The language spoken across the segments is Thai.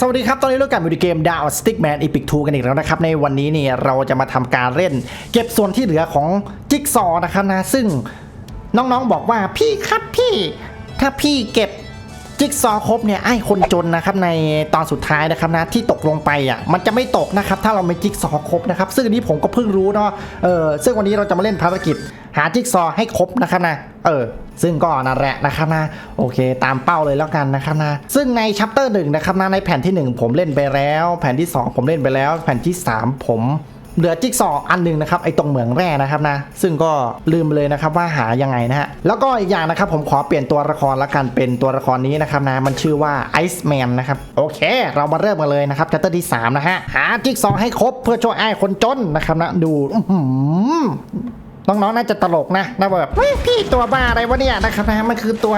สวัสดีครับ ตอนนี้เรากลับมาดูเกมดาวสติ๊กแมนอีพิกทูกันอีกแล้วนะครับ ในวันนี้เนี่ยเราจะมาทำการเล่น เก็บส่วนที่เหลือของจิ๊กซอว์นะครับนะ ซึ่งน้องๆบอกว่าพี่ครับพี่ ถ้าพี่เก็บ จิ๊กซอครบเนี่ยไอ้คนจนนะครับในตอนสุดท้ายนะครับนะที่ตกลงไปอะมันจะไม่ตกนะครับถ้าเราไม่จิ๊กซอครบนะครับซึ่งนี้ผมก็เพิ่งรู้เนาะเออซึ่งวันนี้เราจะมาเล่นภารกิจ หาจิ๊กซอให้ครบนะครับนะเออซึ่งก็นั่นแหละนะครับนะโอเค ตามเป้าเลยแล้วกันนะครับนะซึ่งในชัปเตอร์หนึ่งนะครับนะในแผ่นที่ 1 ผมเล่นไปแล้ว แผ่นที่ 2 ผมเล่นไปแล้ว แผ่นที่ 3 ผม เหลือจิ๊กซอว์อันหนึ่งนะครับไอตรงเหมืองแร่นะครับนะ ซึ่งก็ลืมไปเลยนะครับว่าหายังไงนะฮะแล้วก็อีกอย่างนะครับผมขอเปลี่ยนตัวละครละกันเป็นตัวละครนี้นะครับนะมันชื่อว่าไอซ์แมนนะครับโอเค เรามาเริ่มกันเลยนะครับชัปเตอร์ที่สามนะฮะหาจิ๊กซอให้ครบเพื่อช่วยไอ้คนจนนะครับนะดูอื้อหือน้องๆน่าจะตลกนะนะแบบพี่ตัวบ้าอะไรวะเนี่ยนะครับนะมันคือตัว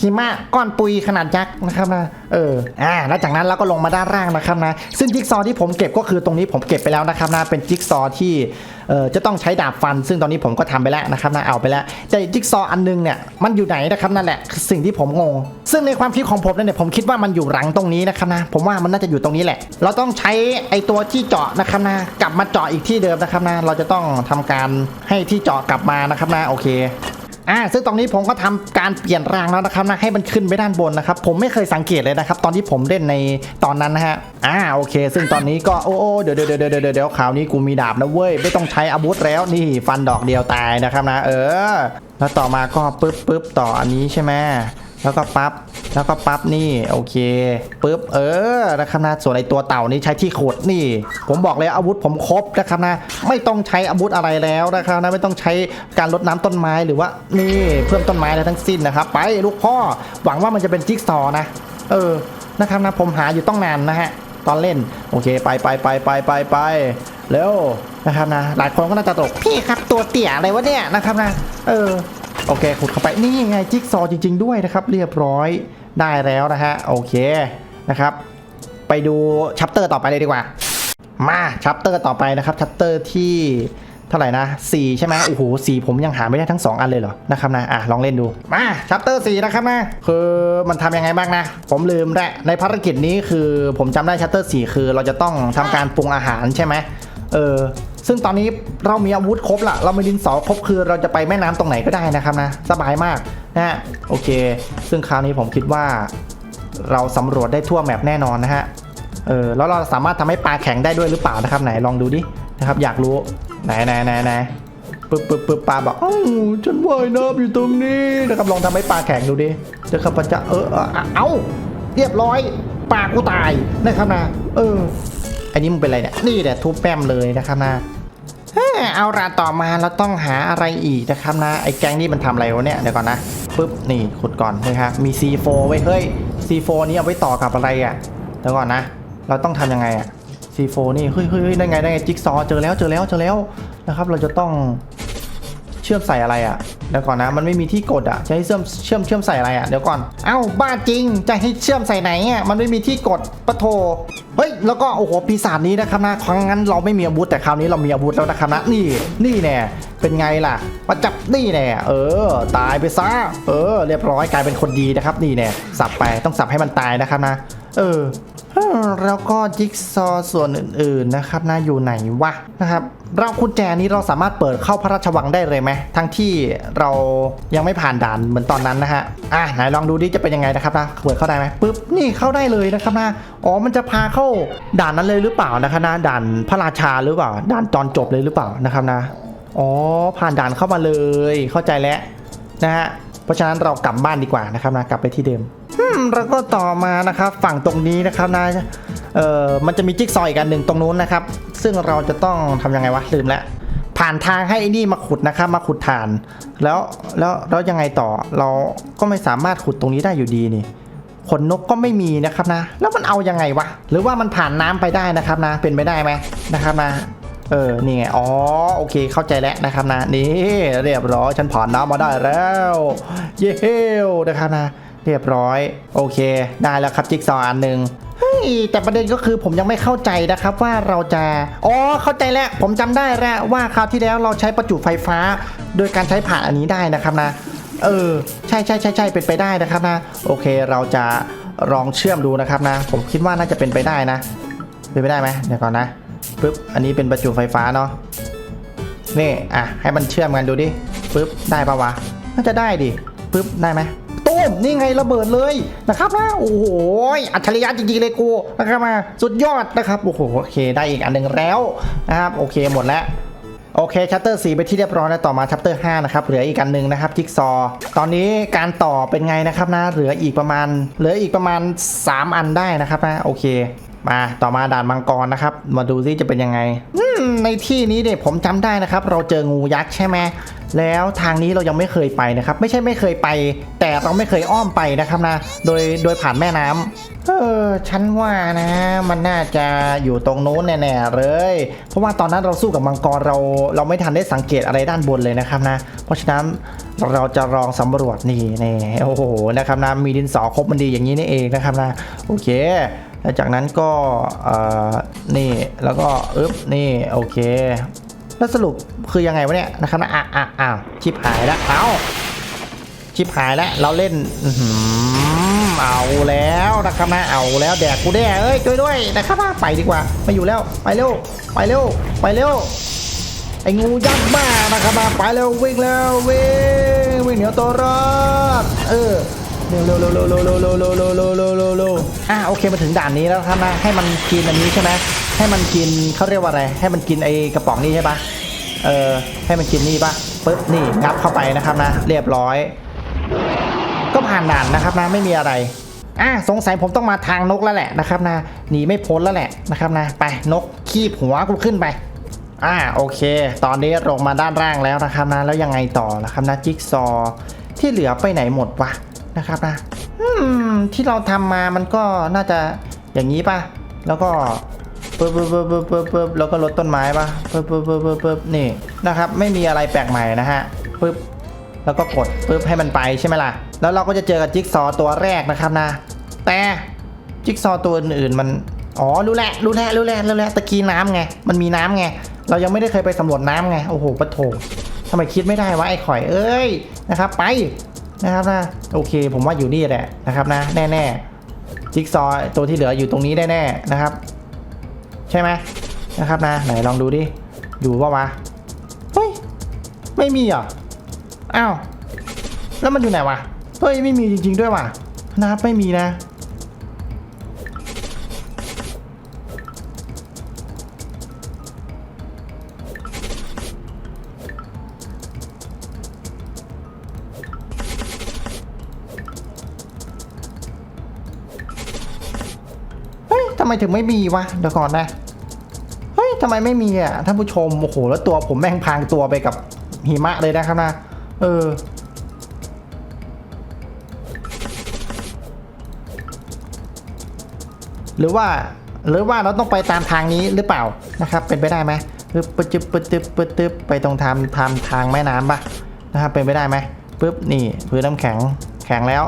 หิมะก้อนปุยขนาดยักษ์นะครับนะเอออ่าแล้วจากนั้นเราก็ลงมาด้านล่างนะครับนะซึ่งจิ๊กซอว์ที่ผมเก็บก็คือตรงนี้ผมเก็บไปแล้วนะครับนะเป็นจิ๊กซอว์ที่เออจะต้องใช้ดาบฟัน ซึ่งตอนนี้ผมก็ทำไปแล้วนะครับนะเอาไปแล้วแต่จิ๊กซอว์อันนึงเนี่ยมันอยู่ไหนนะครับนั่นแหละคือสิ่งที่ผมงง ซึ่งในความคิดของผมเนี่ยผมคิดว่ามันอยู่หลังตรงนี้นะครับนะผมว่ามันน่าจะอยู่ตรงนี้แหละ เราต้องใช้ไอตัวที่เจาะนะครับนะกลับมาเจาะอีกที่เดิมนะครับนะเราจะต้องทำการให้ที่เจาะกลับมานะครับนะโอเค อ่าซึ่งตรงนี้ผมก็ทำการเปลี่ยนรางแล้วนะครับนะให้มันขึ้นไปด้านบนนะครับ ผมไม่เคยสังเกตเลยนะครับ ตอนที่ผมเล่นในตอนนั้นนะฮะอ่าโอเค ซึ่งตอนนี้ก็โอ้โอเดี๋ยวเดี๋ยวเดี๋ยวเดี๋ยวเดี๋ยวข่าวนี้กูมีดาบนะเว้ยไม่ต้องใช้อาวุธแล้วนี่ฟันดอกเดียวตายนะครับนะ เออ แล้วต่อมาก็ปึ๊บปึ๊บต่ออันนี้ใช่ไหม แล้วก็ปั๊บแล้วก็ปั๊บนี่โอเคปึ๊บเออนะครับนะส่วนไอตัวเต่านี่ใช้ที่ขุดนี่ ผมบอกเลยอาวุธผมครบนะครับนะไม่ต้องใช้อาวุธอะไรแล้วนะครับนะไม่ต้องใช้การลดน้ำต้นไม้หรือว่านี่เพิ่มต้นไม้อะไรทั้งสิ้นนะครับ ไปลูกพ่อหวังว่ามันจะเป็นจิ๊กซอนะ เออนะครับนะผมหาอยู่ต้องนานนะฮะตอนเล่นโอเคไปไปไปไปไปไปเร็วนะครับนะหลายคนก็น่าจะตกพี่ครับตัวเตี่ยอะไรวะเนี่ยนะครับนะเออ โอเคขุดเข้าไปนี่ไงจิ๊กซอว์จริง ๆด้วยนะครับเรียบร้อยได้แล้วนะฮะโอเคนะครับ ไปดูชัปเตอร์ต่อไปเลยดีกว่า มาชัปเตอร์ต่อไปนะครับชัปเตอร์ที่เท่าไหร่นะ4ใช่ไหมโอ้โหสีผมยังหาไม่ได้ทั้ง 2 อันเลยเหรอนะครับนะอะลองเล่นดูมาชัปเตอร์4นะครับนะคือมันทำยังไงบ้างนะ ผมลืมแหละในภารกิจนี้คือผมจำได้ชัปเตอร์4คือเราจะต้องทำการปรุงอาหารใช่ไหมเออ ซึ่งตอนนี้เรามีอาวุธครบละเรามีดินสอครบคือเราจะไปแม่น้ำตรงไหนก็ได้นะครับนะสบายมากนะฮะโอเค ซึ่งคราวนี้ผมคิดว่า เราสำรวจได้ทั่วแมปแน่นอนนะฮะเออแล้วเราสามารถทำให้ปลาแข็งได้ด้วยหรือเปล่านะครับไหนลองดูดินะครับ อยากรู้ไหนไหนไหนไหนปึ๊บปึ๊บปึ๊บปลาบอกอ้าวฉันว่ายน้ำอยู่ตรงนี้นะครับลองทำให้ปลาแข็งดูดิเจะข้าพเจ้าเออเออเอ้าเรียบร้อยปลากูตายนะครับนะเอออันนี้มึงเป็นอะไรเนี่ยนี่แหละทุบแป้มเลยนะครับนะ เอาละต่อมาเราต้องหาอะไรอีกนะครับนะ ไอ้แก๊งนี่มันทำอะไรวะเนี่ยเดี๋ยวก่อนนะปึ๊บนี่ขุดก่อนนะครับมี C4 ไว้เฮ้ย C4 นี้เอาไว้ต่อกับอะไรอะเดี๋ยวก่อนนะ เราต้องทำยังไงอะ C4 นี่เฮ้ยเฮ้ยเฮ้ยได้ไงได้ไงจิ๊กซอเจอแล้วเจอแล้วเจอแล้วนะครับ เราจะต้อง เชื่อมใส่อะไรอะเดี๋ยวก่อนนะมันไม่มีที่กดอะจะให้เชื่อมเชื่อมเชื่อมใส่อะไรอะเดี๋ยวก่อนเอ้าบ้าจริงจะให้เชื่อมใส่ไหนอะมันไม่มีที่กดปะโทเฮ้ยแล้วก็โอ้โหปีศาจนี้นะครับนะครั้งนั้นเราไม่มีอาวุธแต่คราวนี้เรามีอาวุธแล้วนะครับนะนี่นี่แน่เป็นไงล่ะมาจับนี่แน่เออ ตายไปซะเออ เรียบร้อยกลายเป็นคนดีนะครับนี่แน่สับไปต้องสับให้มันตายนะครับนะ เออ แล้วก็จิ๊กซอส่วนอื่นๆนะครับนะอยู่ไหนวะนะครับเรากุญแจนี้เราสามารถเปิดเข้าพระราชวังได้เลยไหมทั้งที่เรายังไม่ผ่านด่านเหมือนตอนนั้นนะฮะอะไหนลองดูดิจะเป็นยังไงนะครับนะเปิดเข้าได้ไหมปึ๊บนี่เข้าได้เลยนะครับนะอ๋อมันจะพาเข้าด่านนั้นเลยหรือเปล่านะครับนะด่านพระราชาหรือเปล่า ด่านตอนจบเลยหรือเปล่านะครับนะอ๋อผ่านด่านเข้ามาเลยเข้าใจแล้วนะฮะเพราะฉะนั้นเรากลับบ้านดีกว่านะครับนะกลับไปที่เดิม แล้วก็ต่อมานะครับฝั่งตรงนี้นะครับนะเอ่อมันจะมีจิ๊กซอว์อีกอันหนึ่งตรงนู้นนะครับ ซึ่งเราจะต้องทำยังไงวะลืมแล้วผ่านทางให้ไอ้นี่มาขุดนะครับมาขุดฐาน แล้วแล้วแล้วยังไงต่อเราก็ไม่สามารถขุดตรงนี้ได้อยู่ดีนี่ขนนกก็ไม่มีนะครับนะ แล้วมันเอายังไงวะหรือว่ามันผ่านน้ำไปได้นะครับนะ เป็นไปได้ไหมนะครับนะเออ นี่ไง อ๋อ โอเค เข้าใจแล้วนะครับนะ นี่ เรียบร้อย ฉันผ่านน้ำมาได้แล้ว เย้นะครับนะ เรียบร้อย โอเค ได้แล้วครับจิ๊กซอว์อันหนึ่งเฮ้ยแต่ประเด็นก็คือผมยังไม่เข้าใจนะครับว่าเราจะ อ๋อ เข้าใจแล้ว ผมจำได้แล้วว่าคราวที่แล้วเราใช้ประจุไฟฟ้า โดยการใช้ผ่านอันนี้ได้นะครับนะ เออ ใช่ใช่ใช่ใช่เป็นไปได้นะครับนะ โอเค เราจะลองเชื่อมดูนะครับนะ ผมคิดว่าน่าจะเป็นไปได้นะ เป็นไปได้ไหมเดี๋ยวก่อนนะปึ๊บ อันนี้เป็นประจุไฟฟ้าเนาะ นี่ อะ ให้มันเชื่อมกันดูดิปึ๊บ ได้ปะวะ น่าจะได้ดิปึ๊บ ได้ไหม ตุ้มนี่ไงระเบิดเลยนะครับนะโอ้โหอัจฉริยะจริงๆเลยกูนะครับมาสุดยอดนะครับโอ้โหโอเคได้อีกอันหนึ่งแล้วนะครับโอเคหมดแล้วโอเคชัปเตอร์4ไปที่เรียบร้อยแล้วต่อมาชัปเตอร์5นะครับเหลืออีกอันหนึ่งนะครับจิ๊กซอว์ตอนนี้การต่อเป็นไงนะครับนะเหลืออีกประมาณ เหลืออีกประมาณ 3 อันได้นะครับนะโอเค มาต่อมาด่านมังกรนะครับ มาดูซิจะเป็นยังไง ในที่นี้เนี่ยผมจำได้นะครับ เราเจองูยักษ์ใช่ไหมแล้วทางนี้เรายังไม่เคยไปนะครับ ไม่ใช่ไม่เคยไป แต่เราไม่เคยอ้อมไปนะครับนะ โดยโดยผ่านแม่น้ำเออฉันว่านะมันน่าจะอยู่ตรงโน้นแน่ๆเลย เพราะว่าตอนนั้นเราสู้กับมังกรเราเราไม่ทันได้สังเกตอะไรด้านบนเลยนะครับนะ เพราะฉะนั้นเราจะลองสำรวจนี่นี่โอ้โหนะครับนะมีดินสอครบมันดีอย่างนี้นี่เองนะครับนะโอเค แล้วจากนั้นก็นี่แล้วก็อึ๊บนี่โอเค แล้วสรุปคือยังไงวะเนี่ยนะครับนะอะอะอ้าวชิบหายแล้วเอ้าชิบหายแล้วเราเล่นอื้อหือเอาแล้วนะครับนะเอาแล้วแดกกูแด่เอ้ยช่วยด้วยนะครับนะไปดีกว่าไม่อยู่แล้วไปเร็วไปเร็วไปเร็วไอ้งูยักษ์บ้านะครับนะไปเร็ววิ่งแล้ววิ่งวิ่งเหนียวตัวรอดเออ เร็วเร็วเร็วเร็วเร็วเร็วเร็วเร็วเร็วเร็วเร็วเร็วอะโอเคมาถึงด่านนี้แล้วครับนะให้มันกินอันนี้ใช่ไหมให้มันกินเขาเรียกว่าอะไร ให้มันกินไอ้กระป๋องนี้ใช่ปะเออให้มันกินนี่ปะปึ๊บนี่งับเข้าไปนะครับนะ เรียบร้อย ก็ผ่านด่านนะครับนะไม่มีอะไรอะสงสัยผมต้องมาทางนกแล้วแหละนะครับนะหนีไม่พ้นแล้วแหละนะครับนะ ไปนกคีบหัวกูขึ้นไปอ่าโอเค ตอนนี้ลงมาด้านล่างแล้วนะครับนะแล้วยังไงต่อนะครับนะจิ๊กซอว์ที่เหลือไปไหนหมดวะ นะครับนะที่เราทำมามันก็น่าจะอย่างนี้ป่ะ แล้วก็ปึ๊บปึ๊บปึ๊บปึ๊บปึ๊บปึ๊บแล้วก็ลดต้นไม้ป่ะปึ๊บปึ๊บปึ๊บปึ๊บปึ๊บนี่นะครับ ไม่มีอะไรแปลกใหม่นะฮะปึ๊บแล้วก็กดปึ๊บให้มันไปใช่ไหมล่ะ แล้วเราก็จะเจอกับจิ๊กซอว์ตัวแรกนะครับนะ แต่จิ๊กซอว์ตัวอื่นๆมัน อ๋อ รู้แหละรู้แล้ว รู้แล้ว รู้แล้ว ตะกี้น้ำไง มันมีน้ำไง เรายังไม่ได้เคยไปสำรวจน้ำไง โอ้โหปะโถทำไมคิดไม่ได้วะไอ้ข่อย เอ้ย นะครับ ไป นะครับนะโอเค ผมว่าอยู่นี่แหละนะครับนะแน่ๆจิ๊กซอตัวที่เหลืออยู่ตรงนี้แน่ๆนะครับ ใช่ไหมนะครับนะไหนลองดูดิอยู่ปะวะเฮ้ยไม่มีเหรอะอ้าวแล้วมันอยู่ไหนวะเฮ้ยไม่มีจริง ๆด้วยว่ะนะครับไม่มีนะำไมถึงไม่มีวะเดี๋ยวก่อนนะ เฮ้ยทำไมไม่มีอะท่านผู้ชม โอ้โห แล้วตัวผมแม่งพางตัวไปกับหิมะเลยนะครับนะ เออ หรือว่าหรือว่าเราต้องไปตามทางนี้หรือเปล่านะครับ เป็นไปได้ไหมปึ๊บปึ๊บจึ๊บปึ๊บปึ๊บจึ๊บไปตรงทางทางทางแม่น้ำปะนะครับเป็นไปได้ไหมปึ๊บนี่พื้นน้ำแข็งแข็งแล้ว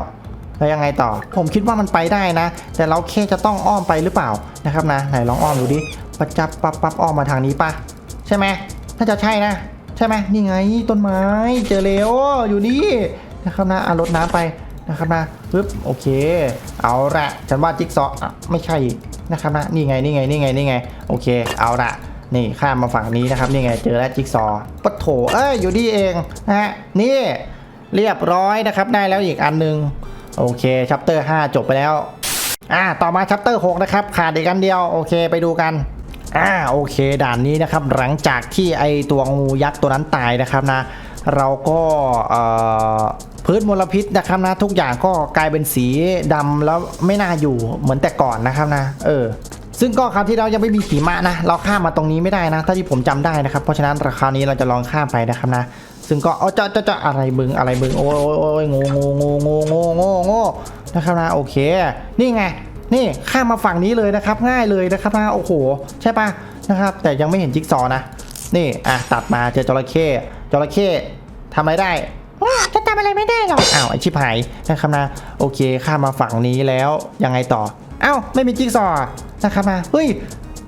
แล้วยังไงต่อ ผมคิดว่ามันไปได้นะ แต่เราแค่จะต้องอ้อมไปหรือเปล่านะครับนะ ไหนลองอ้อมดูดิปับจับปับปับอ้อมมาทางนี้ปะใช่ไหมน่าจะใช่นะ ใช่ไหมนี่ไงต้นไม้เจอแล้วอยู่นี่นะครับนะเอารดน้ำไปนะครับนะปึ๊บโอเค เอาละฉันว่าจิ๊กซออะไม่ใช่นะครับนะนี่ไงนี่ไงนี่ไงนี่ไงโอเค เอาละนี่ข้ามมาฝั่งนี้นะครับนี่ไงเจอแล้วจิ๊กซอปะโถเอ้ยอยู่นี่เองนะฮะนี่เรียบร้อยนะครับได้แล้วอีกอันหนึง โอเคชัปเตอร์ 5 จบไปแล้ว อ่า ต่อมาชัปเตอร์ 6 นะครับ ขาดอีกอันเดียว โอเค ไปดูกัน อ่า โอเค ด่านนี้นะครับ หลังจากที่ไอตัวงูยักษ์ตัวนั้นตายนะครับนะ เราก็เอ่อพื้นมลพิษนะครับนะ ทุกอย่างก็กลายเป็นสีดำแล้วไม่น่าอยู่เหมือนแต่ก่อนนะครับนะ เออ ซึ่งก็คราวที่เรายังไม่มีหิมะนะ เราข้ามมาตรงนี้ไม่ได้นะ ถ้าที่ผมจำได้นะครับ เพราะฉะนั้นคราวนี้เราจะลองข้ามไปนะครับนะ ซึ่งก็เอาจะจะจะอะไรบึงอะไรบึงโอ้ยโอ้ยโอ้ยงูงูงูงูงูงูงูนะครับนะโอเค นี่ไงนี่ข้ามมาฝั่งนี้เลยนะครับ ง่ายเลยนะครับนะโอ้โห ใช่ปะนะครับ แต่ยังไม่เห็นจิ๊กซอว์นะ นี่อะตัดมาเจอจระเข้จระเข้ทำอะไรได้ว้าจะทำอะไรไม่ได้หรอกอ้าวไอชิบหายนะครับนะโอเคข้ามมาฝั่งนี้แล้วยังไงต่ออ้าวไม่มีจิ๊กซอว์นะครับนะเฮ้ย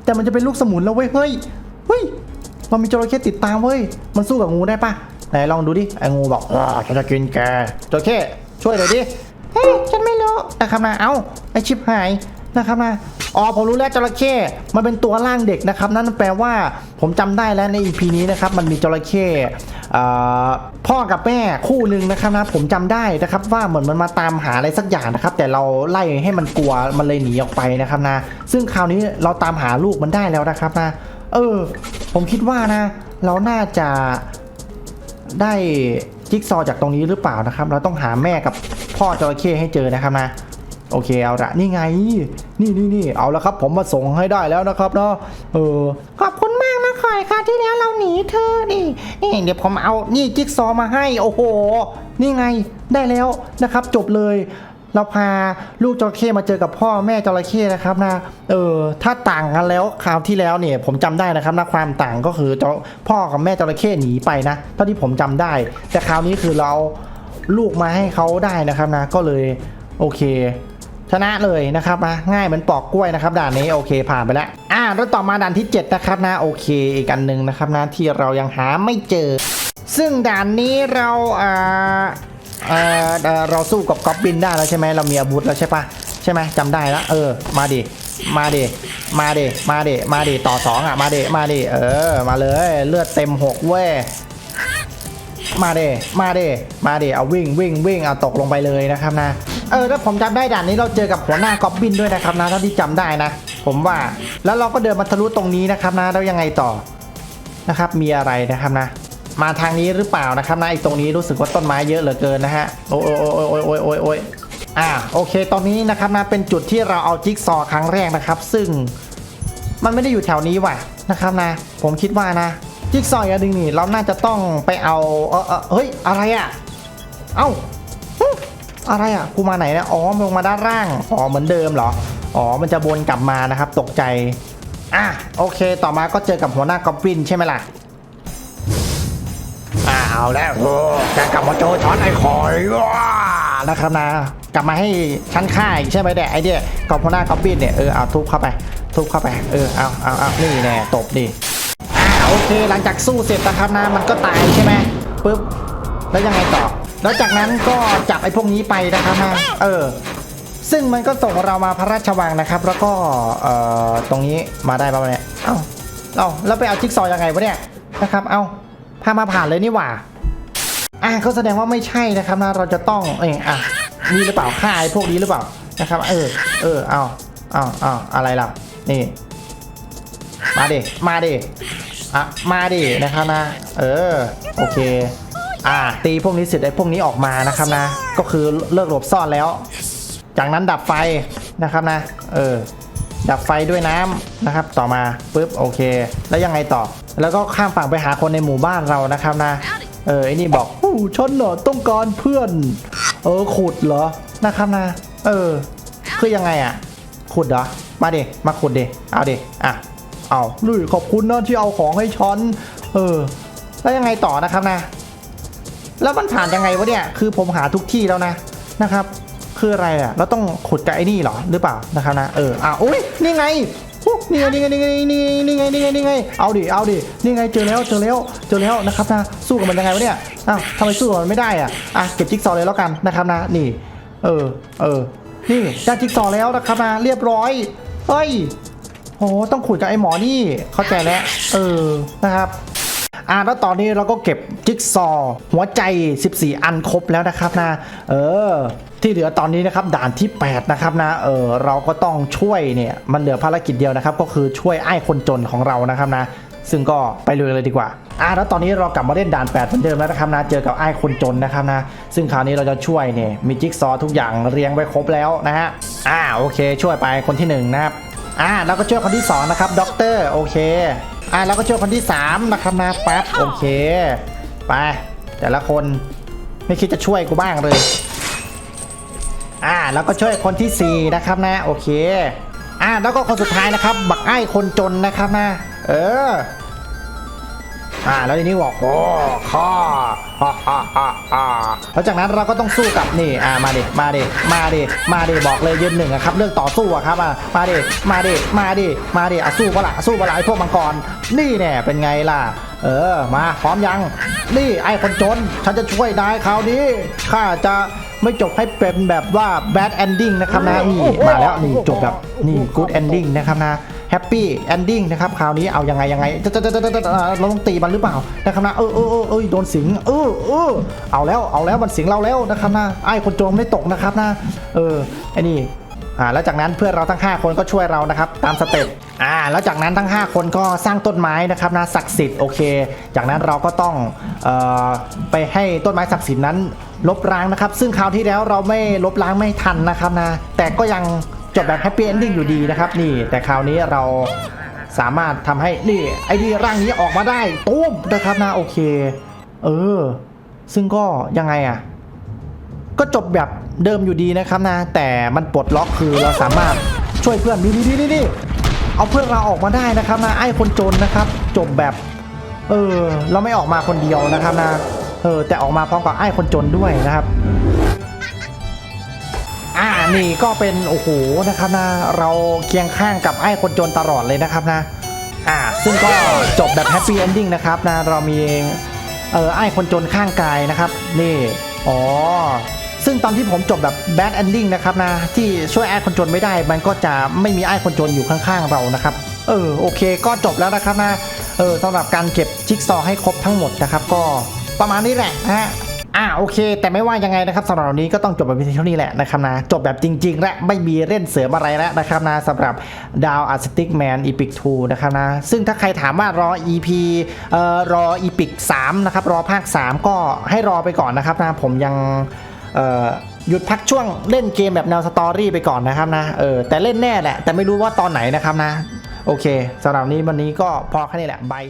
แต่มันจะเป็นลูกสมุนแล้วเว้ยเฮ้ยเฮ้ยเรามีจระเข้ติดตามเว้ยมันสู้กับงูได้ปะ ไหนลองดูดิไอ้งูบอกว้าฉันจะกินแกจระเข้ช่วยหน่อยดิเฮ้ยฉันไม่รู้นะครับนะเอ้าไอชิปหายนะครับนะอ๋อผมรู้แล้วจระเข้มันเป็นตัวร่างเด็กนะครับ นั่นแปลว่าผมจำได้แล้วใน EP นี้นะครับ มันมีจระเข้พ่อกับแม่คู่หนึ่งนะครับนะผมจำได้นะครับ ว่าเหมือนมันมาตามหาอะไรสักอย่างนะครับ แต่เราไล่ให้มันกลัวมันเลยหนีออกไปนะครับนะ ซึ่งคราวนี้เราตามหาลูกมันได้แล้วนะครับนะ เออ ผมคิดว่านะ เราน่าจะ ได้จิ๊กซอจากตรงนี้หรือเปล่านะครับ เราต้องหาแม่กับพ่อจระเข้ให้เจอนะครับนะโอเคเอาละนี่ไง นี่นี่นี่เอาละครับ ผมมาส่งให้ได้แล้วนะครับเนาะเออขอบคุณมากนะคอยค่ะที่แล้วเราหนีเธอนี่นี่เดี๋ยวผมเอานี่จิ๊กซอมาให้โอ้โห นี่ไงได้แล้วนะครับ จบเลย เราพาลูกจระเข้มาเจอกับพ่อแม่จระเข้นะครับนะเออถ้าต่างกันแล้วคราวที่แล้วเนี่ยผมจำได้นะครับนะความต่างก็คือพ่อกับแม่จระเข้หนีไปนะเท่าที่ผมจำได้ แต่คราวนี้คือเราลูกมาให้เขาได้นะครับนะก็เลยโอเคชนะเลยนะครับนะง่ายเหมือนปอกกล้วยนะครับ ด่านนี้โอเคผ่านไปแล้วอ่าแล้วต่อมาด่านที่ 7 นะครับนะโอเคอีกอันหนึ่งนะครับนะที่เรายังหาไม่เจอ ซึ่งด่านนี้เราอ่า เออเราสู้กับก๊อบบินได้แล้วใช่ไหมเรามีอาวุธแล้วใช่ปะใช่ไหมจำได้แล้วเออ มาดิมาดิมาดิมาดิมาดิต่อสองอะมาดิมาดิเออ มาเลยเลือดเต็มหกเว้ยมาเดมาเดมาเดเอาวิ่งวิ่งวิ่งเอาตกลงไปเลยนะครับนะ เออถ้าผมจำได้ด่านนี้เราเจอกับหัวหน้ากอบบินด้วยนะครับนะเท่าที่จำได้นะ ผมว่าแล้วเราก็เดินมาทะลุตรงนี้นะครับนะแล้วยังไงต่อนะครับ มีอะไรนะครับนะ มาทางนี้หรือเปล่านะครับนะไอ้ตรงนี้รู้สึกว่าต้นไม้เยอะเหลือเกินนะฮะโอ้ยโอ้ยโอ้ยโอ้ยโอ้ยโอ้ยอ่าโอเคตอนนี้นะครับนะเป็นจุดที่เราเอาจิ๊กซอครั้งแรกนะครับ ซึ่งมันไม่ได้อยู่แถวนี้ว่ะนะครับนะ ผมคิดว่านะจิ๊กซออีกอันหนึ่งนี่เราน่าจะต้องไปเอาเออเออเฮ้ยอะไรอะเอ้าอะไรอะกูมาไหนนะอ๋อลงมาด้านล่างอ๋อเหมือนเดิมเหรออ๋อมันจะวนกลับมานะครับ ตกใจอะโอเค ต่อมาก็เจอกับหัวหน้ากอบบินใช่ไหมล่ะ เอาแล้วโอ้แกลับมาเจช้อนไอ้คอยว้านะครับนะ กลับมาให้ชั้นค่ายใช่ไหมแดะไอเดียกับหัวหน้ากอบบินเนี่ยเออเอาทุบเข้าไป ทุบเข้าไปเออเอาเอาเอานี่แน่ตบดิอ่าโอเคหลังจากสู้เสร็จนะครับนะมันก็ตายใช่ไหมปุ๊บแล้วยังไงต่อ แล้วจากนั้นก็จับไอ้พวกนี้ไปนะครับนะเออ ซึ่งมันก็ส่งเรามาพระราชวังนะครับ แล้วก็เอ่อตรงนี้มาได้ป่ะเนี่ยเอ้าเอ้าแล้วไปเอาจิ๊กซอว์ยังไงวะเนี่ยนะครับ เอ้า พามาผ่านเลยนี่หว่า อะก็แสดงว่าไม่ใช่นะครับนะเราจะต้องเอออะนี่หรือเปล่าฆ่าไอ้พวกนี้หรือเปล่านะครับ เออ เออเอาเอาเอาอะไรล่ะนี่ มาดิมาดิอะมาดินะครับนะ เออโอเค อ่าตีพวกนี้เสร็จไอ้พวกนี้ออกมานะครับนะ ก็คือเลิกหลบซ่อนแล้ว จากนั้นดับไฟนะครับนะ เออดับไฟด้วยน้ำนะครับ ต่อมาปุ๊บโอเค แล้วยังไงต่อ แล้วก็ข้ามฝั่งไปหาคนในหมู่บ้านเรานะครับนะ เออไอ้นี่บอกอู้ฉันเหรอต้องการเพื่อน เออขุดเหรอนะครับนะ เออ คือยังไงอะ ขุดเหรอ มาดิมาขุดดิเอาดิอะเอาลุยขอบคุณนะที่เอาของให้ฉันเออ แล้วยังไงต่อนะครับนะ แล้วมันผ่านยังไงวะเนี่ย คือผมหาทุกที่แล้วนะนะครับ คืออะไรอะ เราต้องขุดกับไอ้นี่เหรอหรือเปล่านะครับนะ เอออะอุ้ยนี่ไง นี่ไงนี่ไงนี่ไงนี่ไงนี่ไงนี่ไงเอาดิเอาดินี่ไงเจอแล้วเจอแล้วเจอแล้วนะครับนะสู้กับมันยังไงวะเนี่ยอ้าวทำไมสู้กับมันไม่ได้อะอะเก็บจิ๊กซอว์เลยแล้วกันนะครับนะนี่ เออเออนี่ได้จิ๊กซอว์แล้วนะครับนะเรียบร้อยเฮ้ยโอ้ต้องขุดกับไอ้หมอนี่เข้าใจแล้วเออนะครับอ่าแล้วตอนนี้เราก็เก็บจิ๊กซอว์หัวใจ 14 อันครบแล้วนะครับนะ เออ ที่เหลือตอนนี้นะครับด่านที่ 8 นะครับนะเออเราก็ต้องช่วยเนี่ยมันเหลือภารกิจเดียวนะครับ ก็คือช่วยไอ้คนจนของเรานะครับนะ ซึ่งก็ไปเลยเลยดีกว่าอ่าแล้วตอนนี้เรากลับมาเล่นด่าน8เหมือนเดิมแล้วนะครับนะเจอกับไอ้คนจนนะครับนะ ซึ่งคราวนี้เราจะช่วยเนี่ยมีจิ๊กซอว์ทุกอย่างเรียงไว้ครบแล้วนะฮะอ่าโอเค ช่วยไปคนที่หนึ่งนะครับอ่าแล้วก็ช่วยคนที่2นะครับด็อกเตอร์โอเคอ่าแล้วก็ช่วยคนที่3นะครับนะปั๊บโอเค ไป แต่ละคนไม่คิดจะช่วยกูบ้างเลย อ่าแล้วก็ช่วยคนที่ 4 นะครับนะโอเคอ่าแล้วก็คนสุดท้ายนะครับ บักไอ้คนจนนะครับนะ เอออ่าแล้วทีนี้บอกโอ้ข้อฮ่าฮ่าฮ่าฮ่าแล้วจากนั้นเราก็ต้องสู้กับนี่อ่ามาดิมาดิมาดิมาดิบอกเลยยืนหนึ่งอะครับ เรื่องต่อสู้อะครับอะมาดิมาดิมาดิมาดิอะสู้ปะละสู้ปะละไอ้พวกมังกรนี่แน่เป็นไงล่ะ เออมาพร้อมยัง นี่ไอ้คนจน ฉันจะช่วยนายคราวนี้ข้าจะ ไม่จบให้เป็นแบบว่า bad ending นะครับนะนี่มาแล้วนี่จบแบบนี่ good ending นะครับนะ happy ending นะครับคราวนี้เอายังไงยังไงจะจะจะจะจะเราต้องตีมันหรือเปล่านะครับนะเออเออเออเออโดนสิงเออเออเอาแล้วเอาแล้วมันสิงเราแล้วนะครับนะไอ้คนจนไม่ตกนะครับนะเออไอ้นี่อ่าแล้วจากนั้นเพื่อนเราทั้ง 5 คนก็ช่วยเรานะครับตามสเต็ปอ่าแล้วจากนั้นทั้ง 5 คนก็สร้างต้นไม้นะครับนะศักดิ์สิทธิ์โอเค จากนั้นเราก็ต้องเอ่อไปให้ต้นไม้ศักดิ์สิทธิ์นั้น ลบล้างนะครับ ซึ่งคราวที่แล้วเราไม่ลบล้างไม่ทันนะครับนะ แต่ก็ยังจบแบบแฮปปี้เอนดิ้งอยู่ดีนะครับนี่ แต่คราวนี้เราสามารถทำให้นี่ไอ้นี่ร่างนี้ออกมาได้ตุ้มนะครับนะโอเค เออ ซึ่งก็ยังไงอะ ก็จบแบบเดิมอยู่ดีนะครับนะ แต่มันปลดล็อกคือเราสามารถช่วยเพื่อนนี่นี่นี่นี่เอาเพื่อนเราออกมาได้นะครับนะไอ้คนจนนะครับ จบแบบ เออ เราไม่ออกมาคนเดียวนะครับนะ เออแต่ออกมาพร้อมกับไอ้คนจนด้วยนะครับอ่านี่ก็เป็นโอ้โหนะครับนะเราเคียงข้างกับไอ้คนจนตลอดเลยนะครับนะอ่าซึ่งก็จบแบบแฮปปี้เอนดิ้งนะครับนะเรามีเออไอ้คนจนข้างกายนะครับ นี่อ๋อซึ่งตอนที่ผมจบแบบแบดเอนดิ้งนะครับนะที่ช่วยไอ้คนจนไม่ได้ มันก็จะไม่มีไอ้คนจนอยู่ข้างๆเรานะครับเออโอเคก็จบแล้วนะครับนะเออสำหรับการเก็บจิ๊กซอว์ให้ครบทั้งหมดนะครับก็ ประมาณนี้แหละนะฮะอ่าโอเค แต่ไม่ว่ายังไงนะครับสำหรับวันนี้ก็ต้องจบแบบเพียงเท่านี้แหละนะครับนะจบแบบจริง ๆ และไม่มีเล่นเสริมอะไรแล้วนะครับนะสำหรับดาวอาร์ติกแมนอีพิก2นะครับนะซึ่งถ้าใครถามว่ารอ EP เอ่อรออีพิก3นะครับรอภาค 3 ก็ให้รอไปก่อนนะครับนะผมยังเอ่อหยุดพักช่วงเล่นเกมแบบแนวสตอรี่ไปก่อนนะครับนะเออแต่เล่นแน่แหละแต่ไม่รู้ว่าตอนไหนนะครับนะโอเคสำหรับนี้วันนี้ก็พอแค่นี้แหละบาย